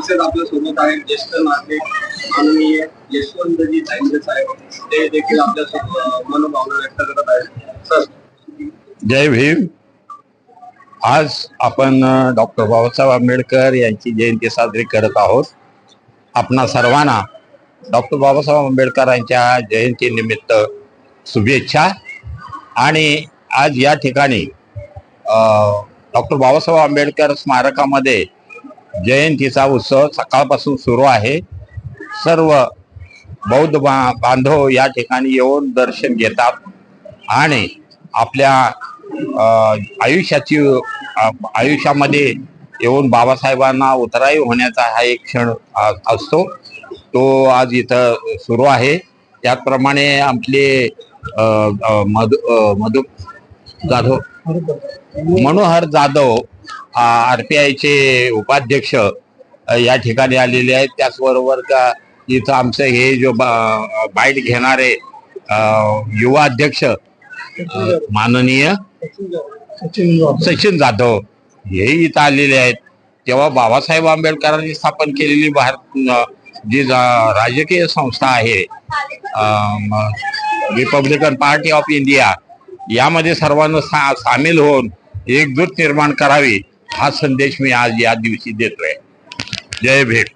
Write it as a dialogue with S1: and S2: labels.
S1: तसेच आपल्यासोबत आहेत ज्येष्ठ नागरिक माननीय यशवंतजी ताईंदे साहेब. ते देखील आपल्यासोबत मनोभावना व्यक्त करत आहेत. सर.
S2: जय भीम. आज आपण डॉक्टर बाबासाहेब आंबेडकर यांची जयंती साजरी करत आहोत. आपणा सर्वांना डॉक्टर बाबासाहेब आंबेडकरांच्या जयंतीनिमित्त शुभेच्छा. आणि आज या ठिकाणी डॉक्टर बाबासाहेब आंबेडकर स्मारकामध्ये जयंतीचा उत्सव सकाळपासून सुरू आहे. सर्व बौद्ध बा बांधव या ठिकाणी येऊन दर्शन घेतात आणि आपल्या आयुष्याची आयुष्यामध्ये येऊन बाबासाहेबांना उतराई होण्याचा हा एक क्षण असतो. तो आज इथं सुरू आहे. त्याचप्रमाणे आपले मधु मधु जाधव मनोहर जाधव आर पी आयचे उपाध्यक्ष या ठिकाणी आलेले आहेत. त्याचबरोबर का इथं आमचं हे जो बा- बाईट घेणारे युवा अध्यक्ष माननीय सचिन जाधव हेही इथं आलेले आहेत. तेव्हा बाबासाहेब आंबेडकरांनी स्थापन केलेली भारत जी राजकीय संस्था आहे रिपब्लिकन पार्टी ऑफ इंडिया यामध्ये सर्वांना सा, सामील होऊन एकजूट निर्माण करावी. हा संदेश मी आज या दिवशी देतोय. जय भेट